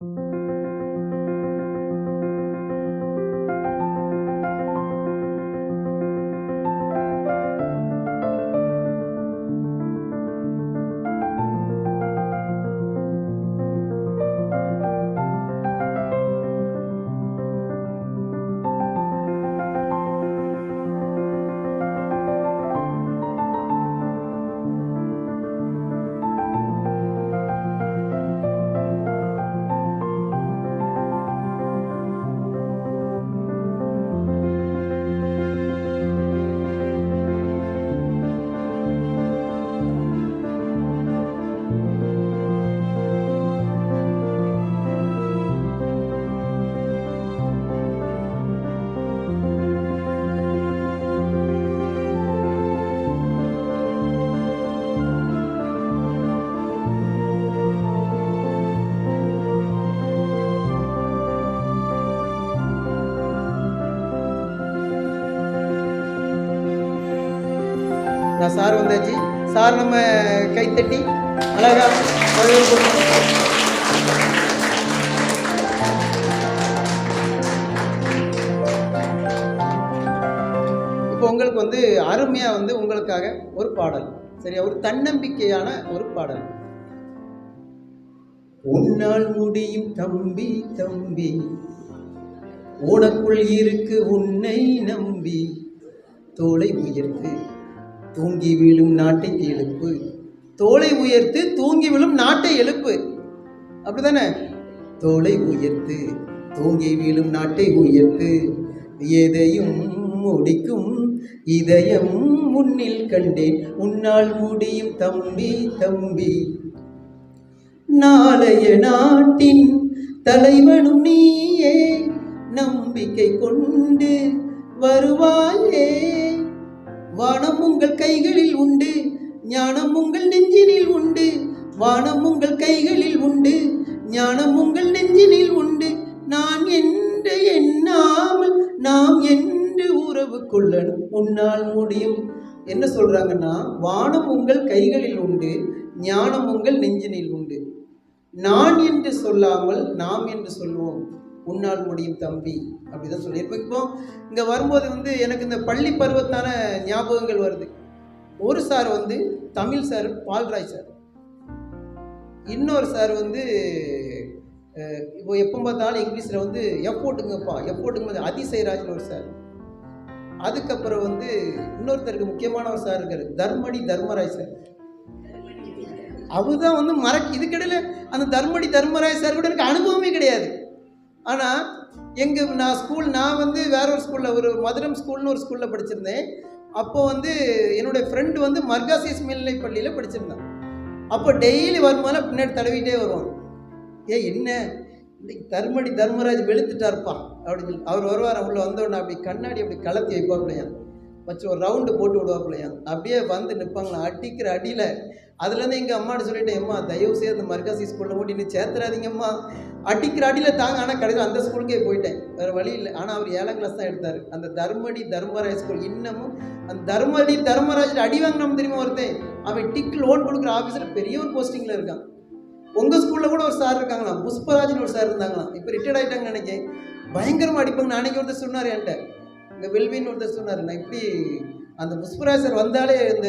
நான் சார் வந்தாச்சு. சார் நம்ம கைத்தட்டி அழகா இப்போ உங்களுக்கு வந்து அருமையாக வந்து உங்களுக்காக ஒரு பாடல். சரியா? ஒரு தன்னம்பிக்கையான ஒரு பாடல். உன்னால் முடியும் தம்பி தம்பி. உனக்குள் இருக்கு உன்னை நம்பி. தோளை உயர்த்து. தூங்கி விழும் நாட்டை எழுப்பு. தோலை உயர்த்து தூங்கி விழும் நாட்டை எழுப்பு. அப்படிதானே தோலை உயர்த்து தூங்கி வீழும் நாட்டை உயர்த்து. எதையும் முடிக்கும் இதயம் முன்னில் கண்டேன். உன்னால் முடியும் தம்பி தம்பி. நாளைய நாட்டின் தலைவனும் நீயே. நம்பிக்கை கொண்டு வருவாயே. வானம் உங்கள் கைகளில் உண்டு ஞானம் உங்கள் நெஞ்சினில் உண்டு. வானம் உங்கள் கைகளில் உண்டு ஞானம் உங்கள் நெஞ்சினில் உண்டு. நான் என்று எண்ணாமல் நாம் என்று உறவு கொள்ளணும் உன்னால் முடியும். என்ன சொல்றாங்கன்னா வானம் உங்கள் கைகளில் உண்டு ஞானம் உங்கள் நெஞ்சினில் உண்டு. நான் என்று சொல்லாமல் நாம் என்று சொல்லுவோம். உன்னால் முடியும் தம்பி. அப்படிதான் சொல்லி இப்போ இப்போ இங்கே வரும்போது வந்து எனக்கு இந்த பள்ளி பருவத்தான ஞாபகங்கள் வருது. ஒரு சார் வந்து தமிழ் சார் பால்ராஜ் சார் இன்னொரு சார் வந்து இப்போ எப்போ பார்த்தாலும் இங்கிலீஷில் வந்து எஃப் போட்டுங்கப்பா எஃப் போட்டுங்க அதிசயராஜ்னு ஒரு சார் அதுக்கப்புறம் வந்து இன்னொருத்தருக்கு முக்கியமான ஒரு சார் இருக்கார் தர்மடி தர்மராஜ் சார் அவர் தான் வந்து மறக்க இதுக்கிடையில் அந்த தர்மடி தர்மராஜ் சார் கூட எனக்கு அனுபவமே கிடையாது. ஆனால் எங்கள் நான் ஸ்கூல் நான் வந்து வேற ஒரு ஸ்கூலில் ஒரு மதுரம் ஸ்கூல்னு ஒரு ஸ்கூலில் படிச்சிருந்தேன். அப்போ வந்து என்னுடைய ஃப்ரெண்டு வந்து மர்காசிஸ் மேல்நிலை பள்ளியில் படிச்சிருந்தான். அப்போ டெய்லி வரும்போது பின்னாடி தடவிட்டே வருவான். ஏ என்ன? தர்மடி தர்மராஜ் வெளுத்துட்டாருப்பா. அப்படின்னு சொல்லி அவர் வருவார் உள்ள வந்தோடனே அப்படி கண்ணாடி அப்படி கலத்தி வைப்பாப்பிள்ளையா வச்சு ஒரு ரவுண்டு போட்டு விடுவாப்பிள்ளையா அப்படியே வந்து நிற்பாங்களா அடிக்கிற அடியில் அதுலேருந்து எங்கள் அம்மாட்ட சொல்லிட்டேன் அம்மா தயவு செய்து அந்த மர்காசி ஸ்கூலில் போட்டு இன்னும் சேர்த்துறாதீங்கம்மா. அடிக்கிற அடியில் தாங்க ஆனால் கடைசியில் அந்த ஸ்கூலுக்கே போயிட்டேன். வேறு வழி இல்லை. ஆனால் அவர் ஏழாம் கிளாஸ் தான் எடுத்தார். அந்த தர்மடி தர்மராஜ் ஸ்கூல். இன்னமும் அந்த தர்மடி தர்மராஜில் அடி வாங்கினோம் தெரியுமா ஒருத்தன்? அவன் டிக் லோன் கொடுக்குற ஆஃபீஸில் பெரிய ஒரு போஸ்டிங்கில் இருக்கான். உங்கள் ஸ்கூலில் கூட ஒரு சார் இருக்காங்களாம். புஷ்பராஜ்னு ஒரு சார் இருந்தாங்களாம். இப்போ ரிட்டையர்ட் ஆகிட்டாங்கன்னு நினைக்கிறேன். பயங்கரமாக அடிப்பாங்க நாளைக்கு ஒருத்தர் சொன்னார் என்கிட்ட. இங்கே வெல்வின்னு ஒருத்தர் சொன்னார். நான் இப்படி அந்த புஷ்பராஜ் சார் வந்தாலே இந்த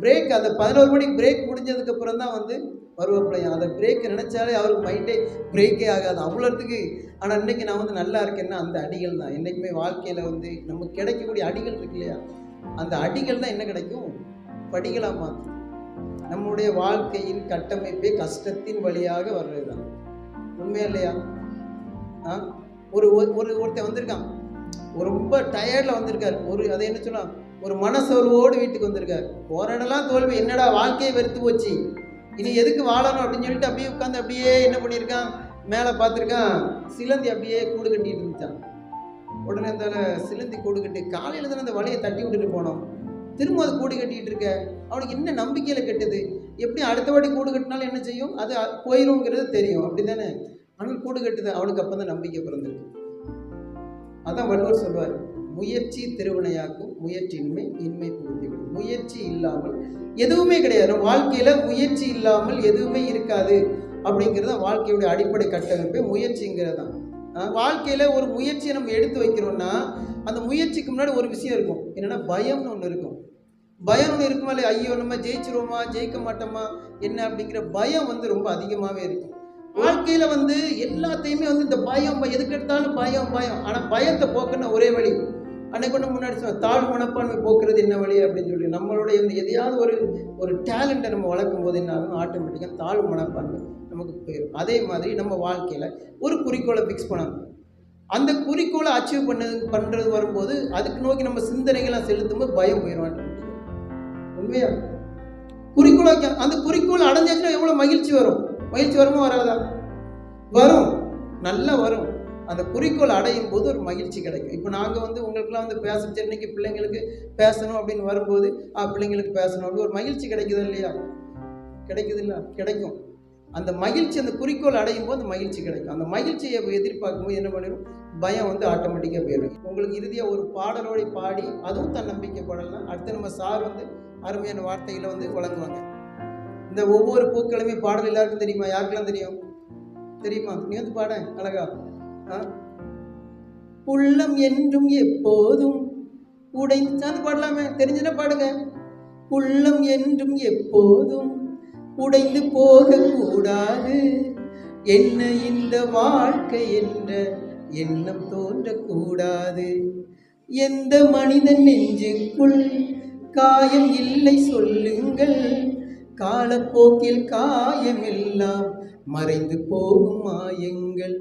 பிரேக் அந்த பதினோரு மணிக்கு பிரேக் முடிஞ்சதுக்கப்புறம் தான் வந்து பருவப்பிள்ளையும் அந்த பிரேக் நினச்சாலே அவருக்கு மைண்டே பிரேக்கே ஆகாது. அவ்வளோத்துக்கு ஆனால் இன்னைக்கு நான் வந்து நல்லா இருக்கேன்னா அந்த அடிகள் தான். என்றைக்குமே வாழ்க்கையில் வந்து நமக்கு கிடைக்கக்கூடிய அடிகள் இருக்கு இல்லையா? அந்த அடிகள் தான் என்ன கிடைக்கும்? படிகளாக மாற்றும் நம்முடைய வாழ்க்கையின் கட்டமைப்பே கஷ்டத்தின் வழியாக வர்றது தான் உண்மையா இல்லையா? ஆ? ஒரு ஒரு- ஒரு ஒருத்தன் வந்திருக்கான். ரொம்ப டயர்டில் வந்திருக்காரு. ஒரு அதை என்ன சொன்னால் ஒரு மனசோர்வோடு வீட்டுக்கு வந்திருக்கார். போற தோல்வி. என்னடா வாழ்க்கையை வெறுத்து போச்சு? இனி எதுக்கு வாழணும் அப்படின்னு சொல்லிட்டு அப்படியே உட்காந்து அப்படியே என்ன பண்ணியிருக்கான்? மேலே பார்த்துருக்கான் சிலந்தி அப்படியே கூடு கட்டிட்டு இருந்துச்சான் உடனே அந்த சிலந்தி கூடு கட்டி காலையில் தானே அந்த வலையை தட்டி விட்டுட்டு போனோம். திரும்ப அது கூடு கட்டிகிட்டு இருக்க. அவனுக்கு என்ன நம்பிக்கையில் கெட்டது? எப்படி அடுத்த வாட்டி கூடு கட்டினாலும் என்ன செய்யும்? அது போயிருங்கிறது தெரியும். அப்படி தானே ஆனால் கூடு கட்டுது அவனுக்கு அப்போ தான் நம்பிக்கை பிறந்திருக்கு. அதான் வள்ளுவர் சொல்வார் முயற்சி திருவினையாக்கும் முயற்சியின்மை இன்மை புகுந்துவிடும் முயற்சி இல்லாமல் எதுவுமே கிடையாது. வாழ்க்கையில் வாழ்க்கையில முயற்சி இல்லாமல் எதுவுமே இருக்காது அப்படிங்கிறது தான் வாழ்க்கையுடைய அடிப்படை கட்டமைப்பே. முயற்சிங்கிறது தான். வாழ்க்கையில் ஒரு முயற்சியை நம்ம எடுத்து வைக்கிறோம்னா அந்த முயற்சிக்கு முன்னாடி ஒரு விஷயம் இருக்கும். என்னென்னா பயம்னு ஒன்று இருக்கும். பயம் ஒன்று இருக்குமா இல்லை ஐயோ நம்ம ஜெயிச்சிருவோமா? ஜெயிக்க மாட்டோமா? என்ன அப்படிங்கிற பயம் வந்து ரொம்ப அதிகமாகவே இருக்கும். வாழ்க்கையில் வந்து எல்லாத்தையுமே வந்து இந்த பயம் எதுக்கு எடுத்தாலும் பயம் பயம். ஆனால் பயத்தை போக்குன ஒரே வழி அன்னைக்கு ஒன்று முன்னாடி சொன்ன தாழ் மனப்பான்மை போக்குறது என்ன வழி அப்படின்னு சொல்லி நம்மளுடைய எதையாவது ஒரு ஒரு டேலண்ட்டை நம்ம வளர்க்கும் போது என்ன ஆகும் ஆட்டோமேட்டிக்காக தாழ் மனப்பான்மை நமக்கு போயிடும் அதே மாதிரி நம்ம வாழ்க்கையில் ஒரு குறிக்கோளை ஃபிக்ஸ் பண்ணணும். அந்த குறிக்கோளை அச்சீவ் பண்ணது பண்ணுறது வரும்போது அதுக்கு நோக்கி நம்ம சிந்தனைகளை செலுத்தும் போது பயம் போயிடும் ஆட்டோமேட்டிக்காக உண்மையா? குறிக்கோளை அந்த குறிக்கோள் அடைஞ்சாச்சுன்னா எவ்வளோ மகிழ்ச்சி வரும்? மகிழ்ச்சி வருமா வராதா? வரும். நல்லா வரும். அந்த குறிக்கோள் அடையும் போது ஒரு மகிழ்ச்சி கிடைக்கும். இப்போ நாங்கள் வந்து உங்களுக்குலாம் வந்து பேச சரி, இன்னைக்கு பிள்ளைங்களுக்கு பேசணும் அப்படின்னு வரும்போது ஆ பிள்ளைங்களுக்கு பேசணும் அப்படின்னு ஒரு மகிழ்ச்சி கிடைக்குது இல்லையா? கிடைக்குது இல்லை கிடைக்கும். அந்த மகிழ்ச்சி அந்த குறிக்கோள் அடையும் போது அந்த மகிழ்ச்சி கிடைக்கும். அந்த மகிழ்ச்சியை எதிர்பார்க்கும் போது என்ன பண்ணிடும்? பயம் வந்து ஆட்டோமேட்டிக்காக போயிடும். உங்களுக்கு இறுதியாக ஒரு பாடலோடு பாடி அதுவும் தன்னம்பிக்கை பாடலாம் அடுத்து நம்ம சார் வந்து அருமையான வார்த்தைகளை வந்து வழங்குவாங்க. இந்த ஒவ்வொரு பூக்களுமே பாடல் எல்லாருக்கும் தெரியுமா? யாருக்கெல்லாம் தெரியும்? தெரியுமா? நீ வந்து பாட அழகா. உள்ளம் என்றும் எப்போதும் உடைந்து பாடலாமே தெரிஞ்சுன்னா பாடுங்க. உள்ளம் என்றும் எப்போதும் உடைந்து போக கூடாது என்ன இந்த வாழ்க்கை என்ற எண்ணம் தோன்றக்கூடாது. எந்த மனிதன் நெஞ்சுக்குள் காயம் இல்லை சொல்லுங்கள். காலப்போக்கில் காயமெல்லாம் மறைந்து போகும் மாயங்கள்.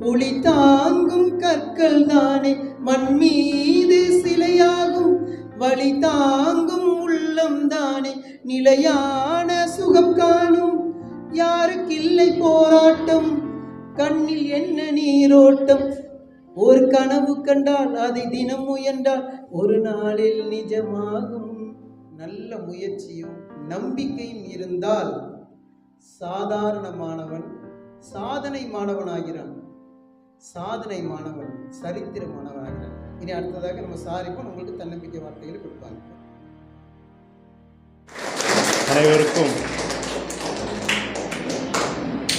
ஒளி தாங்கும் கற்கள் தானே மண் மீது சிலையாகும். வழி தாங்கும் உள்ளம் தானே நிலையான சுகம் காணும். யாருக்கில்லை போராட்டம் கண்ணில் என்ன நீரோட்டம்? ஒரு கனவு கண்டால் அதை தினம் முயன்றால் ஒரு நாளில் நிஜமாகும். நல்ல முயற்சியும் நம்பிக்கையும் இருந்தால் சாதாரணமானவன் சாதனை மாணவனாகிறான் சாதனை மாணவன் சரித்திர மாணவனாகிறான் இனி அடுத்ததாக நம்ம சாரிப்போம் உங்களுக்கு தன்னம்பிக்கை வார்த்தைகளை கொடுப்பாங்க. அனைவருக்கும்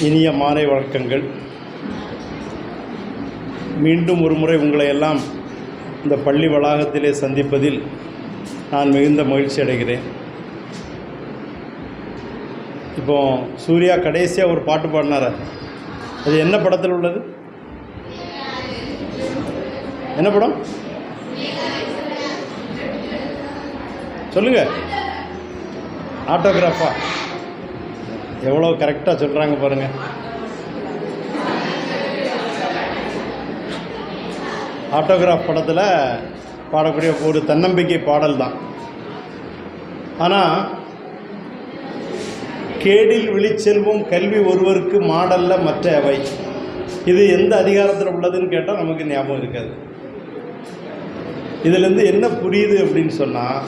இனிய மாலை வழக்கங்கள் மீண்டும் ஒரு முறை உங்களை எல்லாம் இந்த பள்ளி வளாகத்திலே சந்திப்பதில் நான் மிகுந்த மகிழ்ச்சி அடைகிறேன் இப்போ சூர்யா கடைசியாக ஒரு பாட்டு பாடினார. அது என்ன படத்தில் உள்ளது? என்ன படம்? சொல்லுங்கள் ஆட்டோகிராஃபா எவ்வளோ கரெக்டாக சொல்கிறாங்க பாருங்கள் ஆட்டோகிராஃப் படத்தில் பாடக்கூடிய ஒரு தன்னம்பிக்கை பாடல் தான் ஆனால் கேடில் விழிச்செல்வம் கல்வி ஒருவருக்கு மாடல்ல மற்ற அவை. இது எந்த அதிகாரத்தில் உள்ளதுன்னு கேட்டால் நமக்கு ஞாபகம் இருக்காது. இதுலேருந்து என்ன புரியுது அப்படின்னு சொன்னால்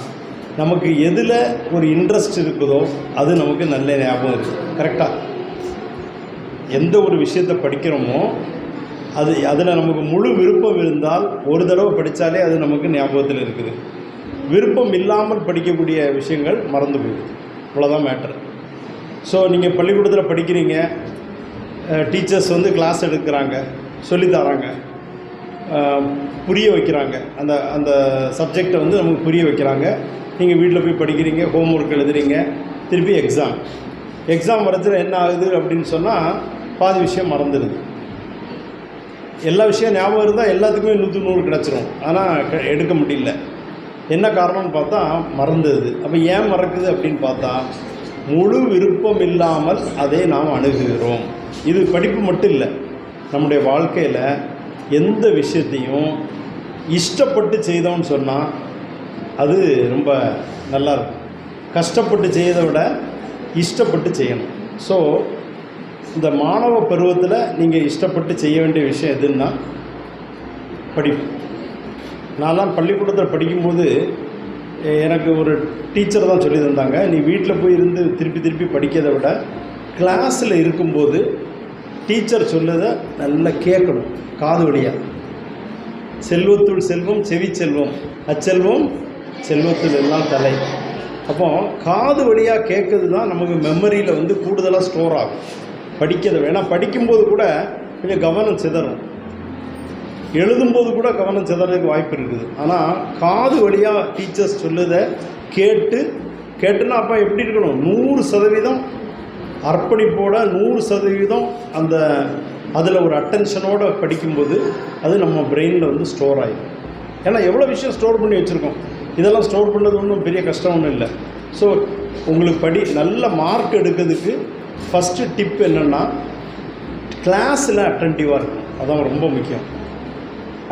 நமக்கு எதில் ஒரு இன்ட்ரெஸ்ட் இருக்குதோ அது நமக்கு நல்ல ஞாபகம் இருக்குது கரெக்டாக எந்த ஒரு விஷயத்தை படிக்கிறோமோ அது அதில் நமக்கு முழு விருப்பம் இருந்தால் ஒரு தடவை படித்தாலே அது நமக்கு ஞாபகத்தில் இருக்குது. விருப்பம் இல்லாமல் படிக்கக்கூடிய விஷயங்கள் மறந்து போயிடுது. இவ்வளோதான் மேட்ரு ஸோ நீங்கள் பள்ளிக்கூடத்தில் படிக்கிறீங்க டீச்சர்ஸ் வந்து கிளாஸ் எடுக்கிறாங்க சொல்லித்தராங்க புரிய வைக்கிறாங்க. அந்த அந்த சப்ஜெக்டை வந்து நமக்கு புரிய வைக்கிறாங்க. நீங்கள் வீட்டில் போய் படிக்கிறீங்க ஹோம் ஒர்க் எழுதுறீங்க திருப்பி எக்ஸாம் எக்ஸாம் வரத்தில் என்ன ஆகுது அப்படின்னு சொன்னால் பாதி விஷயம் மறந்துடுது எல்லா விஷயம் ஞாபகம் இருந்தால் எல்லாத்துக்குமே நூற்று நூறு கிடச்சிரும். ஆனால் எடுக்க முடியல. என்ன காரணம்னு பார்த்தா மறந்துடுது அப்போ ஏன் மறக்குது அப்படின்னு பார்த்தா முழு விருப்பம் இல்லாமல் அதை நாம் அணுகுகிறோம். இது படிப்பு மட்டும் இல்லை. நம்முடைய வாழ்க்கையில் எந்த விஷயத்தையும் இஷ்டப்பட்டு செய்தோம்னு சொன்னால் அது ரொம்ப நல்லா இருக்கும். கஷ்டப்பட்டு செய்யதை விட இஷ்டப்பட்டு செய்யணும். ஸோ இந்த மாணவ பருவத்தில் நீங்கள் இஷ்டப்பட்டு செய்ய வேண்டிய விஷயம் எதுன்னா படிப்பு. நான்லாம் பள்ளிக்கூடத்தில் படிக்கும்போது எனக்கு ஒரு டீச்சர் தான் சொல்லி தந்தாங்க நீ வீட்டில் போய் இருந்து திருப்பி திருப்பி படிக்கிறதை விட கிளாஸில் இருக்கும்போது டீச்சர் சொல்லதை நல்லா கேட்கணும் காது வழியாக செல்வத்துள் செல்வம் செவி செல்வம். அச்செல்வம் செல்வத்தில் எல்லாம் தலை. அப்போ காது வழியாக கேட்கறது தான் நமக்கு மெமரியில் வந்து கூடுதலாக ஸ்டோர் ஆகும். படிக்கிறத வேணால் படிக்கும்போது கூட கொஞ்சம் கவனம் சிதறும். எழுதும்போது கூட கவனம் சிதறதுக்கு வாய்ப்பு இருக்குது. ஆனால் காது வழியாக டீச்சர்ஸ் சொல்லுதை கேட்டு கேட்டுன்னா அப்போ எப்படி இருக்கணும்? நூறு சதவீதம் அர்ப்பணிப்போட நூறு சதவீதம் அந்த அதில் ஒரு அட்டென்ஷனோட படிக்கும்போது அது நம்ம பிரெயினில் வந்து ஸ்டோர் ஆகிடும் ஏன்னா எவ்வளோ விஷயம் ஸ்டோர் பண்ணி வச்சுருக்கோம். இதெல்லாம் ஸ்டோர் பண்ணது ஒன்றும் பெரிய கஷ்டம் ஒன்றும் இல்லை. ஸோ உங்களுக்கு படி நல்ல மார்க் எடுக்கிறதுக்கு ஃபஸ்ட்டு டிப் என்னென்னா கிளாஸில் அட்டன்டிவாக இருக்கும் அதான் ரொம்ப முக்கியம்.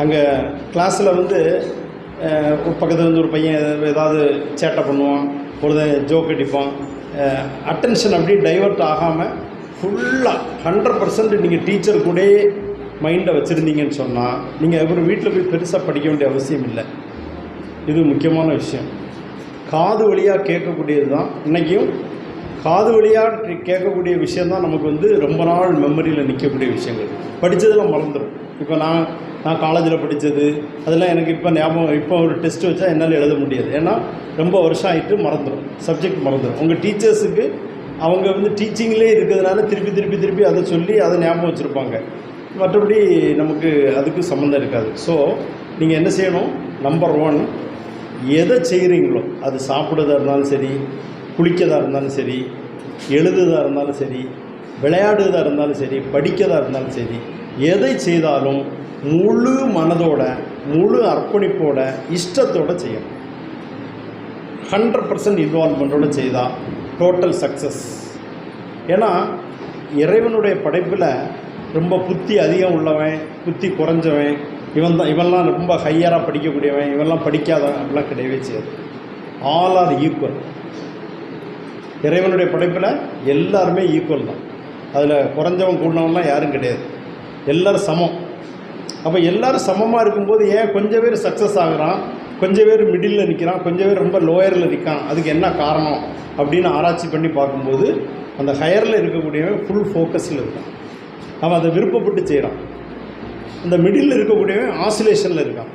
அங்கே கிளாஸில் வந்து பக்கத்தில் வந்து ஒரு பையன் ஏதாவது சேட்டை பண்ணுவான் பொழுது ஜோக் அடிப்பான். அட்டென்ஷன் அப்படியே டைவர்ட் ஆகாமல் ஃபுல்லாக ஹண்ட்ரட் பர்சன்ட் நீங்கள் டீச்சர் கூடயே மைண்டை வச்சுருந்தீங்கன்னு சொன்னால் நீங்கள் அப்புறம் வீட்டில் போய் பெருசாக படிக்க வேண்டிய அவசியம் இல்லை. இது முக்கியமான விஷயம். காது வழியாக கேட்கக்கூடியது தான் இன்றைக்கும் காது வழியாக கேட்கக்கூடிய விஷயந்தான் நமக்கு வந்து ரொம்ப நாள் மெமரியில் நிற்கக்கூடிய விஷயங்கள். படித்ததெல்லாம் மறந்துடும் இப்போ நான் நான் காலேஜில் படித்தது அதெல்லாம் எனக்கு இப்போ ஞாபகம் இப்போ ஒரு டெஸ்ட் வச்சா என்னால் எழுத முடியாது. ஏன்னா ரொம்ப வருஷம் ஆகிட்டு மறந்துடும் சப்ஜெக்ட் மறந்துடும் உங்கள் டீச்சர்ஸுக்கு அவங்க வந்து டீச்சிங்லேயே இருக்கிறதுனால திருப்பி திருப்பி திருப்பி அதை சொல்லி அதை ஞாபகம் வச்சுருப்பாங்க. மற்றபடி நமக்கு அதுக்கு சம்மந்தம் இருக்காது. ஸோ நீங்கள் என்ன செய்யணும்? நம்பர் ஒன் எதை செய்கிறீங்களோ அது சாப்பிடுறதா இருந்தாலும் சரி குளிக்கதாக இருந்தாலும் சரி எழுதுதாக இருந்தாலும் சரி விளையாடுறதா இருந்தாலும் சரி படிக்கதாக இருந்தாலும் சரி எதை செய்தாலும் முழு மனதோட முழு அர்ப்பணிப்போட இஷ்டத்தோட செய்யணும். ஹண்ட்ரட் பர்சன்ட் இன்வால்மெண்ட்டோட செய்தால் டோட்டல் சக்ஸஸ் ஏன்னா இறைவனுடைய படைப்பில் ரொம்ப புத்தி அதிகம் உள்ளவன் புத்தி குறைஞ்சவன் இவன் தான் இவன்லாம் ரொம்ப ஹையராக படிக்கக்கூடியவன் இவன்லாம் படிக்காதவன் அப்படிலாம் கிடையவே செய்யாது. ஆல் ஆர் ஈக்குவல் இறைவனுடைய படைப்பில் எல்லாருமே ஈக்குவல் தான். அதில் குறைஞ்சவன் கூடவன்லாம் யாரும் கிடையாது. எல்லோரும் சமம். அப்போ எல்லாரும் சமமாக இருக்கும்போது ஏன் கொஞ்சம் பேர் சக்ஸஸ் ஆகுறான்? கொஞ்சம் பேர் மிடில் நிற்கிறான் கொஞ்சம் பேர் ரொம்ப லோயரில் நிற்கான் அதுக்கு என்ன காரணம்? அப்படின்னு ஆராய்ச்சி பண்ணி பார்க்கும்போது அந்த ஹையரில் இருக்கக்கூடியவன் ஃபுல் ஃபோக்கஸில் இருக்கான். அவன் அதை விருப்பப்பட்டு செய்கிறான் இந்த மிடில் இருக்கக்கூடியவன் ஆசிலேஷனில் இருக்கான்.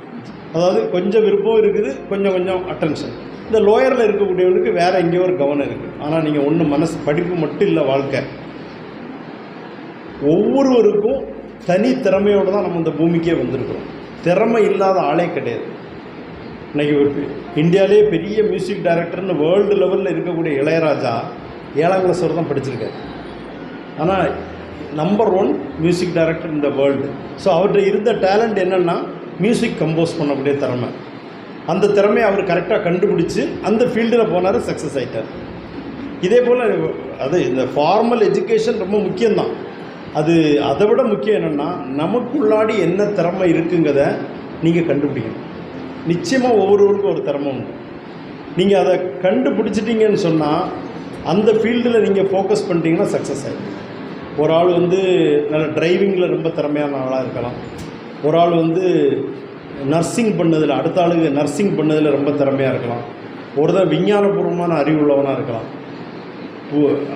அதாவது கொஞ்சம் விருப்பம் இருக்குது கொஞ்சம் கொஞ்சம் அட்டென்ஷன் இந்த லோயரில் இருக்கக்கூடியவனுக்கு வேறு எங்கேயோ ஒரு கவனம் இருக்குது ஆனால் நீங்கள் ஒன்று மனசு படிப்பு மட்டும் இல்லை வாழ்க்கை. ஒவ்வொருவருக்கும் தனி திறமையோடு தான் நம்ம இந்த பூமிக்கே வந்திருக்கிறோம். திறமை இல்லாத ஆளே கிடையாது. இன்றைக்கி ஒரு இந்தியாவிலே பெரிய மியூசிக் டைரக்டர்னு வேர்ல்டு லெவலில் இருக்கக்கூடிய இளையராஜா ஏழாம் கிளாஸ் வரை தான் படிச்சிருக்காரு. ஆனால் நம்பர் ஒன் மியூசிக் டைரக்டர் இந்த வேர்ல்டு ஸோ அவர்கிட்ட இருந்த டேலண்ட் என்னென்னா மியூசிக் கம்போஸ் பண்ணக்கூடிய திறமை. அந்த திறமையை அவர் கரெக்டாக கண்டுபிடிச்சி அந்த ஃபீல்டில் போனார் சக்ஸஸ் ஆயிட்டார். இதே போல் அது இந்த ஃபார்மல் எஜுகேஷன் ரொம்ப முக்கியம்தான். அது அதை விட முக்கியம் என்னென்னா நமக்குள்ளாடி என்ன திறமை இருக்குங்கிறத நீங்கள் கண்டுபிடிக்கணும். நிச்சயமாக ஒவ்வொருவருக்கும் ஒரு திறமை உண்டு. நீங்கள் அதை கண்டுபிடிச்சிட்டிங்கன்னு சொன்னால் அந்த ஃபீல்டில் நீங்கள் ஃபோக்கஸ் பண்ணிட்டீங்கன்னா சக்ஸஸ் ஆகிடும் ஒரு ஆள் வந்து நல்ல டிரைவிங்கில் ரொம்ப திறமையான ஆளாக இருக்கலாம். ஒரு ஆள் வந்து நர்சிங் பண்ணதில் அடுத்த ஆளுக்கு நர்சிங் பண்ணதில் ரொம்ப திறமையாக இருக்கலாம். ஒருத்தன் விஞ்ஞானபூர்வமான அறிவுள்ளவனாக இருக்கலாம்.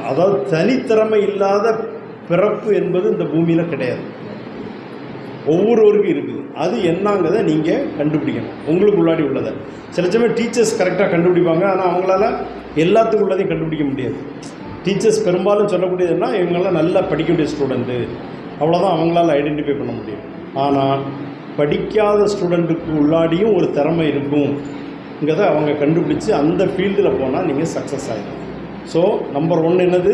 அதாவது தனித்திறமை இல்லாத பிறப்பு என்பது இந்த பூமியில் கிடையாது. ஒவ்வொருவருக்கும் இருக்குது. அது என்னங்கிறத நீங்கள் கண்டுபிடிக்கணும். உங்களுக்கு உள்ளாடி உள்ளதை. சில சமயம் டீச்சர்ஸ் கரெக்டாக கண்டுபிடிப்பாங்க. ஆனால் அவங்களால எல்லாத்துக்கும் உள்ளதையும் கண்டுபிடிக்க முடியாது. டீச்சர்ஸ் பெரும்பாலும் சொல்லக்கூடியதுன்னா இவங்களாம் நல்லா படிக்கக்கூடிய ஸ்டூடெண்ட்டு அவ்வளோதான் அவங்களால ஐடென்டிஃபை பண்ண முடியும். ஆனால் படிக்காத ஸ்டூடெண்ட்டுக்கு உள்ளாடியும் ஒரு திறமை இருக்கும்ங்கிறத அவங்க கண்டுபிடிச்சி அந்த ஃபீல்டில் போனால் நீங்கள் சக்ஸஸ் ஆகிடும் ஸோ நம்பர் ஒன் என்னது?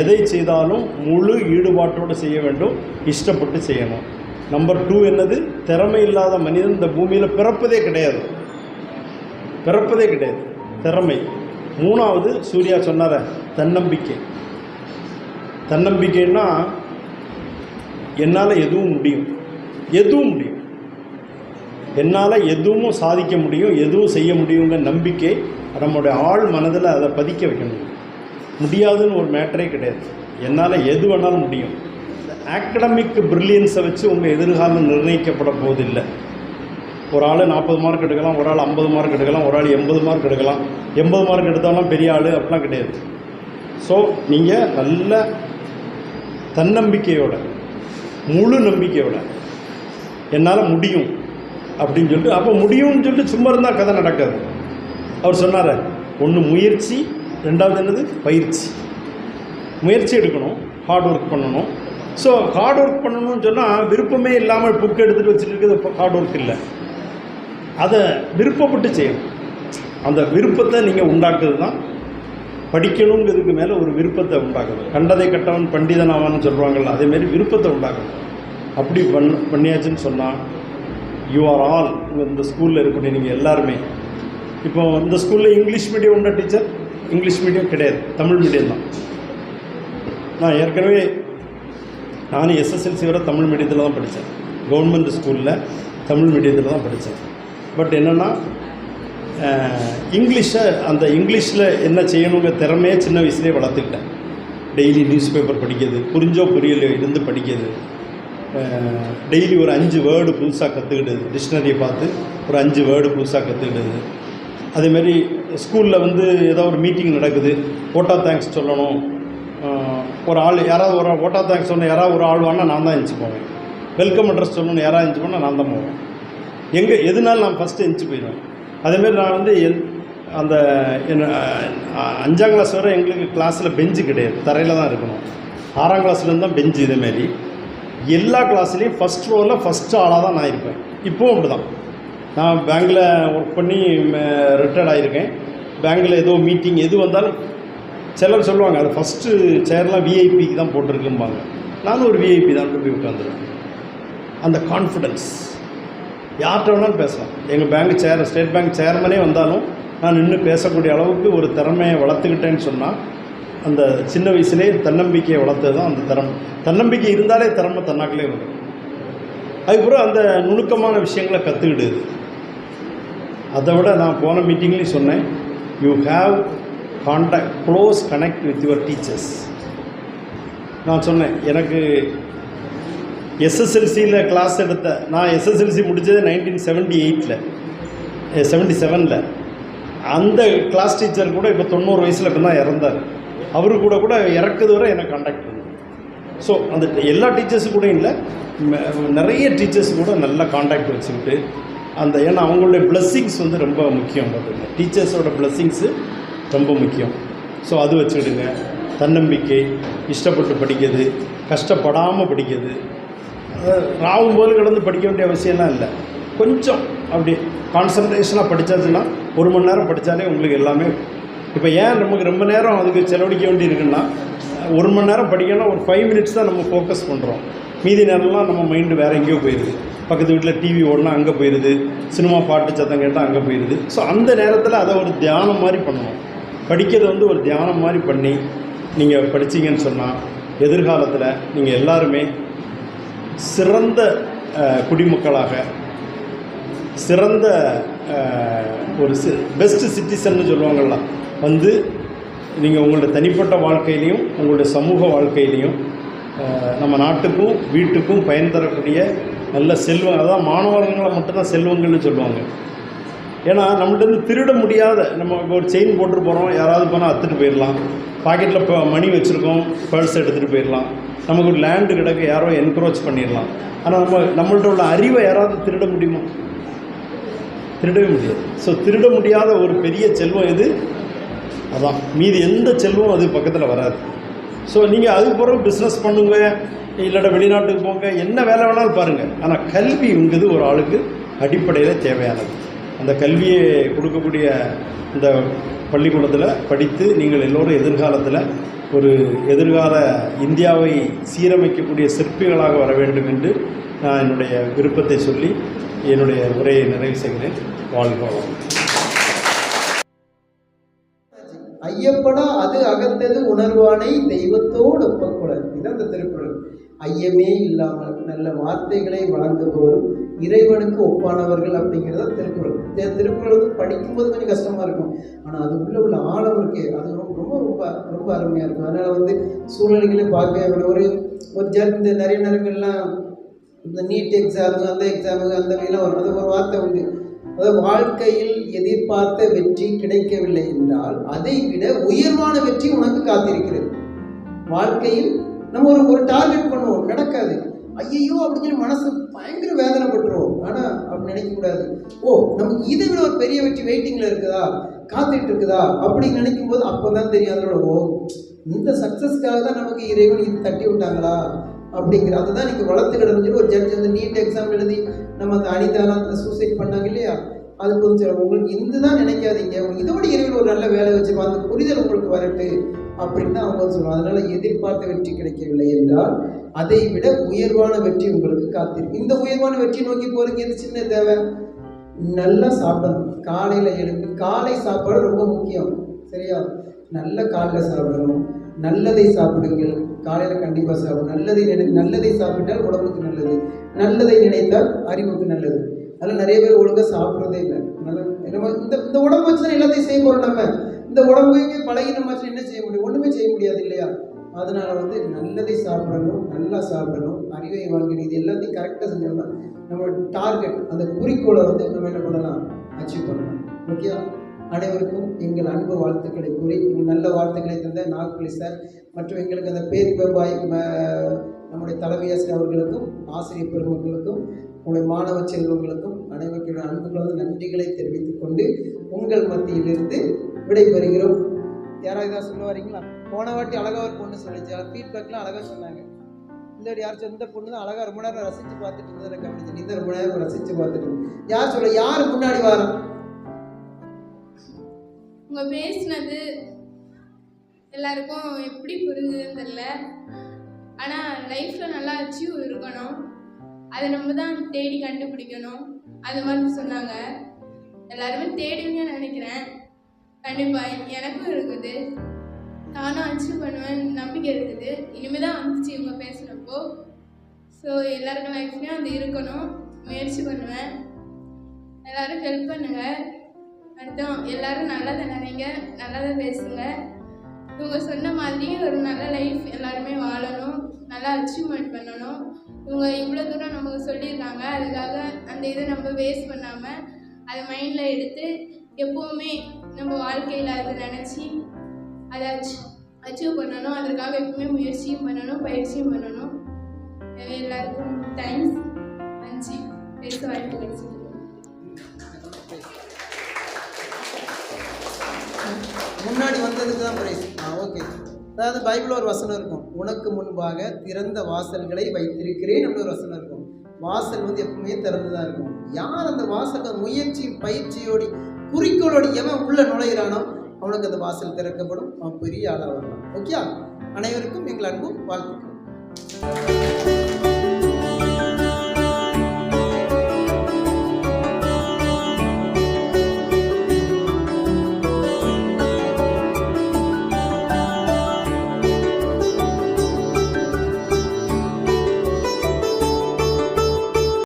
எதை செய்தாலும் முழு ஈடுபாட்டோடு செய்ய வேண்டும் இஷ்டப்பட்டு செய்யணும். நம்பர் டூ என்னது? திறமை இல்லாத மனிதன் இந்த பூமியில் பிறப்பதே கிடையாது. பிறப்பதே கிடையாது. திறமை. மூணாவது சூர்யா சொன்னார தன்னம்பிக்கை. தன்னம்பிக்கைன்னா என்னால் எதுவும் முடியும். எதுவும் முடியும். என்னால் எதுவும் சாதிக்க முடியும் எதுவும் செய்ய முடியுங்கிற நம்பிக்கை நம்முடைய ஆழ் மனதில் அதை பதிக்க வைக்கணும். முடியாதுன்னு ஒரு மேட்டரே கிடையாது. என்னால் எது வேணாலும் முடியும். ஆக்கடமிக் பிரில்லியன்ஸை வச்சு உங்கள் எதிர்காலம் நிர்ணயிக்கப்பட போவதில்லை ஒரு ஆள் நாற்பது மார்க் எடுக்கலாம் ஒரு ஆள் ஐம்பது மார்க் எடுக்கலாம் ஒரு ஆள் எண்பது மார்க் எடுக்கலாம். எண்பது மார்க் எடுத்தாலும் பெரிய ஆள் அப்படிலாம் கிடையாது. ஸோ நீங்கள் நல்ல தன்னம்பிக்கையோட முழு நம்பிக்கையோட என்னால் முடியும் அப்படின்னு சொல்லிட்டு அப்போ முடியும்னு சொல்லிட்டு சும்மா இருந்தால் கதை நடக்காது. அவர் சொன்னார் ஒன்று முயற்சி ரெண்டாவது என்னது? பயிற்சி. முயற்சி எடுக்கணும். ஹார்ட் ஒர்க் பண்ணணும். ஸோ ஹார்ட் ஒர்க் பண்ணணும்னு சொன்னால் விருப்பமே இல்லாமல் புக் எடுத்துகிட்டு வச்சுட்டு இருக்கிறது ஹார்ட் ஒர்க் இல்லை. அதை விருப்பப்பட்டு செய்யணும். அந்த விருப்பத்தை நீங்கள் உண்டாக்குறது தான் படிக்கணுங்கிறதுக்கு மேலே ஒரு விருப்பத்தை உண்டாக்குது கண்டதை கட்டவன் பண்டிதன் ஆவான்னு சொல்கிறாங்கல்ல அதேமாரி விருப்பத்தை உண்டாக்குது அப்படி பண் பண்ணியாச்சுன்னு சொன்னால் யூ ஆர் ஆல் இந்த ஸ்கூலில் இருக்கக்கூடிய நீங்கள் எல்லாருமே. இப்போ இந்த ஸ்கூலில் இங்கிலீஷ் மீடியம் உண்ட டீச்சர் இங்கிலீஷ் மீடியம் கிடையாது தமிழ் மீடியம் தான். நான் ஏற்கனவே நான் எஸ்எஸ்எல்சி வரை தமிழ் மீடியத்தில் தான் படித்தேன். கவர்மெண்ட் ஸ்கூலில் தமிழ் மீடியத்தில் தான் படித்தேன். பட் என்னென்னா இங்கிலீஷை அந்த இங்கிலீஷில் என்ன செய்யணுங்கிற திறமையே சின்ன வயசுலேயே வளர்த்துக்கிட்டேன். டெய்லி நியூஸ் பேப்பர் படிக்கிறது புரிஞ்சோ புரியலையோ இருந்து படிக்கிறது. டெய்லி ஒரு அஞ்சு வேர்டு புதுசாக கற்றுக்கிட்டது டிக்ஷனரியை பார்த்து ஒரு அஞ்சு வேர்டு புதுசாக கற்றுக்கிட்டது அதேமாரி ஸ்கூலில் வந்து ஏதோ ஒரு மீட்டிங் நடக்குது. ஓட்டா தேங்க்ஸ் சொல்லணும். ஒரு ஆள் யாராவது ஒரு ஓட்டா தேங்க்ஸ் சொன்ன யாராவது ஒரு ஆள் வானா நான் தான் எழுந்து போவேன். வெல்கம் அட்ரஸ் சொல்லணும் யாராவது எழுந்து போனால் நான் தான் போவேன். எங்கே எதுனாலும் நான் ஃபஸ்ட்டு எழுந்து போயிடுவேன். அதேமாரி நான் வந்து என் அந்த என்ன அஞ்சாம் கிளாஸ் வரை எங்களுக்கு கிளாஸில் பெஞ்சு கிடையாது. தரையில் தான் இருக்கணும். ஆறாம் கிளாஸ்லேருந்து தான் பெஞ்சு இதேமாரி. எல்லா கிளாஸ்லேயும் ஃபஸ்ட் ரோவில் ஃபஸ்ட்டு ஆளாக தான் நான் இருப்பேன். இப்போவும் அப்படி தான் நான் பேங்க்கில் ஒர்க் பண்ணி ரிட்டையர்ட் ஆகியிருக்கேன் பேங்க்கில் ஏதோ மீட்டிங் எது வந்தாலும் சிலர் சொல்லுவாங்க. அது ஃபஸ்ட்டு சேர்லாம் விஐபிக்கு தான் போட்டிருக்கும்பாங்க. நானும் ஒரு விஐபி தான் போய் உட்காந்துருவேன் அந்த கான்ஃபிடென்ஸ் யார்கிட்ட வேணாலும் பேசலாம். எங்கள் பேங்க் சேர் ஸ்டேட் பேங்க் சேர்மனே வந்தாலும் நான் நின்று பேசக்கூடிய அளவுக்கு ஒரு திறமையை வளர்த்துக்கிட்டேன்னு சொன்னால் அந்த சின்ன வயசுலேயே தன்னம்பிக்கையை வளர்த்தது தான் அந்த திறமை. தன்னம்பிக்கை இருந்தாலே திறமை தன்னாக்கிலே வரும். அதுக்கப்புறம் அந்த நுணுக்கமான விஷயங்களை கற்றுக்கிடுது அதை விட நான் போன மீட்டிங்லேயும் சொன்னேன். You have contact close connect with your teachers நான் சொன்னேன் எனக்கு எஸ்எஸ்எல்சியில் கிளாஸ் எடுத்த நான் எஸ்எஸ்எல்சி முடித்தது நைன்டீன் செவன்டி எயிட்டில் செவன்டி செவனில் அந்த கிளாஸ் டீச்சர் கூட இப்போ தொண்ணூறு வயசில் இப்போ தான் இறந்தார். அவரு கூட கூட இறக்குது வரை எனக்கு கான்டாக்ட் பண்ணு ஸோ அந்த எல்லா டீச்சர்ஸு கூட இல்லை நிறைய டீச்சர்ஸ் கூட நல்லா காண்டாக்ட் வச்சுக்கிட்டு அந்த ஏன்னா அவங்களுடைய blessings வந்து ரொம்ப முக்கியம் பார்த்துங்க டீச்சர்ஸோட blessings ரொம்ப முக்கியம். ஸோ அது வச்சுக்கிடுங்க. தன்னம்பிக்கை இஷ்டப்பட்டு படிக்கிறது கஷ்டப்படாமல் படிக்கிறது. அதாவது ராவும் போது கிடந்து படிக்க வேண்டிய அவசியம்லாம் இல்லை. கொஞ்சம் அப்படி கான்சன்ட்ரேஷனாக படித்தாச்சுன்னா ஒரு மணி நேரம் படித்தாலே உங்களுக்கு எல்லாமே இப்போ ஏன் நமக்கு ரொம்ப நேரம் அதுக்கு செலவழிக்க வேண்டி இருக்குன்னா ஒரு மணி நேரம் படிக்கணும்னா ஒரு ஃபைவ் மினிட்ஸ் தான் நம்ம ஃபோக்கஸ் பண்ணுறோம் மீதி நேரம்லாம் நம்ம மைண்டு வேறு எங்கேயோ போயிடுது பக்கத்து வீட்டில் டிவி ஓடினா அங்கே போயிடுது சினிமா பாட்டு சத்தம் கேட்டால் அங்கே போயிடுது ஸோ அந்த நேரத்தில் அதை ஒரு தியானம் மாதிரி பண்ணணும் படிக்கிறத வந்து ஒரு தியானம் மாதிரி பண்ணி நீங்கள் படிச்சீங்கன்னு சொன்னால் எதிர்காலத்தில் நீங்கள் எல்லாருமே சிறந்த குடிமக்களாக சிறந்த ஒரு சி பெஸ்ட்டு சிட்டிசன்னு சொல்லுவாங்கள்ல வந்து நீங்கள் உங்களோட தனிப்பட்ட வாழ்க்கையிலையும் உங்களுடைய சமூக வாழ்க்கையிலையும் நம்ம நாட்டுக்கும் வீட்டுக்கும் பயன் தரக்கூடிய நல்ல செல்வம் அதான் மாணவர்களை மட்டும்தான் செல்வங்கள்னு சொல்லுவாங்க. ஏன்னா நம்மள்ட்ட திருட முடியாத நம்ம இப்போ ஒரு செயின் போட்டு போகிறோம் யாராவது போனால் அத்துட்டு போயிடலாம் பாக்கெட்டில் இப்போ மணி வச்சுருக்கோம் பர்ஸ் எடுத்துகிட்டு போயிடலாம் நமக்கு ஒரு லேண்டு கிடக்கு யாரோ என்க்ரோச் பண்ணிடலாம் ஆனால் நம்ம நம்மள்ட்ட உள்ள அறிவை யாராவது திருட முடியுமா? திருடவே முடியாது. ஸோ திருட முடியாத ஒரு பெரிய செல்வம் எது? அதான். மீதி எந்த செல்வம் அது பக்கத்தில் வராது. ஸோ நீங்கள் அதுக்கு பிறகு பிஸ்னஸ் பண்ணுங்க. இல்லாட்ட வெளிநாட்டுக்கு போங்க. என்ன வேலை வேணாலும் பாருங்கள் ஆனால் கல்விங்கிறது ஒரு ஆளுக்கு அடிப்படையில் தேவையானது. அந்த கல்வியை கொடுக்கக்கூடிய இந்த பள்ளிக்கூடத்தில் படித்து நீங்கள் எல்லோரும் எதிர்காலத்தில் ஒரு எதிர்கால இந்தியாவை சீரமைக்கக்கூடிய சிற்பிகளாக வர வேண்டும் என்று நான் என்னுடைய விருப்பத்தை சொல்லி என்னுடைய உரையை நிறைவு செய்கிறேன். வாழ்வோம் ஐயப்படா அது அகத்தது உணர்வானை தெய்வத்தோடு ஒப்பக்கூடாது. இதுதான் அந்த திருக்குறள். ஐயமே இல்லாமல் நல்ல வார்த்தைகளை வழங்குபவரும் இறைவனுக்கு ஒப்பானவர்கள் அப்படிங்கிறது தான் திருக்குறள் திருக்குறள் வந்து படிக்கும்போது கொஞ்சம் கஷ்டமாக இருக்கும். ஆனால் அது உள்ள உள்ள ஆழம் இருக்கே அது ரொம்ப ரொம்ப ரொம்ப ரொம்ப அருமையாக இருக்கும். அதனால் வந்து சூழ்நிலைகளை பார்க்க ஒரு ஒரு ஜர் இந்த நிறைய நேரங்கள்லாம் இந்த நீட் எக்ஸாமு அந்த எக்ஸாமு அந்த மாதிரிலாம் வரும். அது ஒரு வார்த்தை உண்டு. அதாவது வாழ்க்கையில் எதிர்பார்த்த வெற்றி கிடைக்கவில்லை என்றால் அதை விட உயர்வான வெற்றி உனக்கு காத்திருக்கிறது. வாழ்க்கையில் நம்ம ஒரு ஒரு டார்கெட் பண்ணுவோம். நடக்காது. ஐயையோ அப்படின்னு சொல்லி மனசு பயங்கர வேதனைப்பட்டுரும் ஆனால் அப்படி நினைக்கக்கூடாது. ஓ நமக்கு இதை விட ஒரு பெரிய வெற்றி வெயிட்டிங்கில் இருக்குதா? காத்துட்டு இருக்குதா? அப்படின்னு நினைக்கும் போது அப்போ தான் தெரியும். அதனோட ஓ இந்த சக்ஸஸ்க்காக தான் நமக்கு இறைவன் இது தட்டி விட்டாங்களா? அப்படிங்கிற அதை தான் நீங்கள் வளர்த்துக்கிடணும்னு சொல்லி ஒரு ஜட்ஜ் வந்து நீட் எக்ஸாம் எழுதி நம்ம அந்த அனிதாலாம் சூசைட் பண்ணாங்க இல்லையா? அது கொஞ்சம் உங்களுக்கு இந்த தான் நினைக்காதீங்க. உங்களுக்கு இதோட இறைவன் ஒரு நல்ல வேலை வச்சுருப்பா அந்த புரிதல் உங்களுக்கு வரட்டு அப்படின்னு தான் அவங்க வந்து சொல்லுவாங்க. அதனால எதிர்பார்த்த வெற்றி கிடைக்கவில்லை என்றால் அதை விட உயர்வான வெற்றி உங்களுக்கு காத்திருக்கு இந்த உயர்வான வெற்றி நோக்கி போறதுக்கு எது சின்ன தேவை? நல்லா சாப்பிடணும். காலையில் எழுந்து காலை சாப்பாடு ரொம்ப முக்கியம். சரியா? நல்ல காலைல சாப்பிடணும். நல்லதை சாப்பிடுங்கள். காலையில் கண்டிப்பாக சாப்பிடும் நல்லதை நினை நல்லதை சாப்பிட்டால் உடம்புக்கு நல்லது. நல்லதை நினைத்தால் அறிவுக்கு நல்லது. அதனால் நிறைய பேர் ஒழுங்காக சாப்பிட்றதே இல்லை. நல்லா நம்ம இந்த இந்த உடம்பு வச்சு தான் எல்லாத்தையும் செய்ய போகிறோம் நம்ம. இந்த உடம்புக்கு நம்ம என்ன செய்ய முடியும்? ஒன்றுமே செய்ய முடியாது இல்லையா? அதனால் வந்து நல்லதை சாப்பிடணும் நல்லா சாப்பிடணும். அறிவை வாங்கணும் இது எல்லாத்தையும் கரெக்டாக செஞ்சோம்னா நம்மளோட டார்கெட் அந்த குறிக்கோளை வந்து நம்ம என்ன பண்ணலாம்? அச்சீவ் பண்ணலாம். ஓகே அனைவருக்கும் எங்கள் அன்பு வாழ்த்துக்களை கூறி நல்ல வாழ்த்துக்களை தந்த நாகுலி சார் மற்றும் எங்களுக்கு அந்த பேர் பாய் நம்முடைய தலைமை ஆசிரியர் அவர்களுக்கும் ஆசிரியர் பெருமக்களுக்கும் உங்களுடைய மாணவ செல்வங்களுக்கும் அனைவருக்கும் அன்பு நன்றிகளை தெரிவித்துக் கொண்டு உங்கள் மத்தியிலிருந்து விடைபெறுகிறோம். யாராவது ஏதாவது சொல்ல வரீங்களா? போன வாட்டி அழகாக ஒரு பொண்ணு சொல்லிச்சு. ஃபீட்பேக்லாம் அழகாக சொன்னாங்க. இந்த யார் சொந்த பொண்ணு தான் அழகாக ரொம்ப நேரம் ரசித்து பார்த்துட்டு இருந்ததை. கவனிச்சு நீ தான் ரொம்ப நேரம் ரசித்து பார்த்துட்டு யார் சொல்ல யார் முன்னாடி வாரம் உங்க பேசினது எல்லாருக்கும் எப்படி புரிஞ்சதுன்னு தெரில ஆனால் லைஃப்பில் நல்லா அச்சீவ் இருக்கணும். அதை நம்ம தான் தேடி கண்டுபிடிக்கணும். அது மாதிரி சொன்னாங்க. எல்லாருமே தேடுவீங்கன்னு நினைக்கிறேன். கண்டிப்பாக எனக்கும் இருக்குது. நானும் அச்சீவ் பண்ணுவேன் நம்பிக்கை இருக்குது. இனிமேல் தான் வந்துச்சு இவங்க பேசுகிறப்போ ஸோ எல்லாருக்கும் லைஃப்லேயும் அது இருக்கணும். முயற்சி பண்ணுவேன். எல்லாரும் ஹெல்ப் பண்ணுங்கள் அர்த்தம் எல்லாரும் நல்லதை நினைங்க. நல்லதை பேசுங்க. இவங்க சொன்ன மாதிரி ஒரு நல்ல லைஃப் எல்லாருமே வாழணும். நல்லா அச்சீவ்மெண்ட் பண்ணணும். இவங்க இவ்வளோ தூரம் நமக்கு சொல்லியிருக்காங்க. அதுக்காக அந்த இதை நம்ம வேஸ்ட் பண்ணாமல் அதை மைண்டில் எடுத்து எப்போவுமே நம்ம வாழ்க்கையில் அதை நினச்சி அதை அச்சீவ் அச்சீவ் பண்ணணும். அதற்காக எப்பவுமே முயற்சியும் பண்ணணும் பயிற்சியும் பண்ணணும். எல்லாருக்கும் தேங்க்ஸ் நன்றி. பேச வாய்ப்பு கிடைச்சது முன்னாடி வந்ததுக்கு தான் பிரைஸ் ஆ ஓகே அதாவது பைபிள் ஒரு வசனம் இருக்கும். உனக்கு முன்பாக திறந்த வாசல்களை வைத்திருக்கிறேன் அப்படின்னு ஒரு வசனம் இருக்கும். வாசல் வந்து எப்பவுமே திறந்து தான் இருக்கும். யார் அந்த வாசலை முயற்சி பயிற்சியோடு குறிக்கோளோடு எவன் உள்ள நுழைகிறானோ அவனுக்கு அந்த வாசல் திறக்கப்படும். அவன் பெரிய ஆளாக வரலாம் ஓகே? அனைவருக்கும் எங்கள் அன்பும் வாழ்த்துக்கள்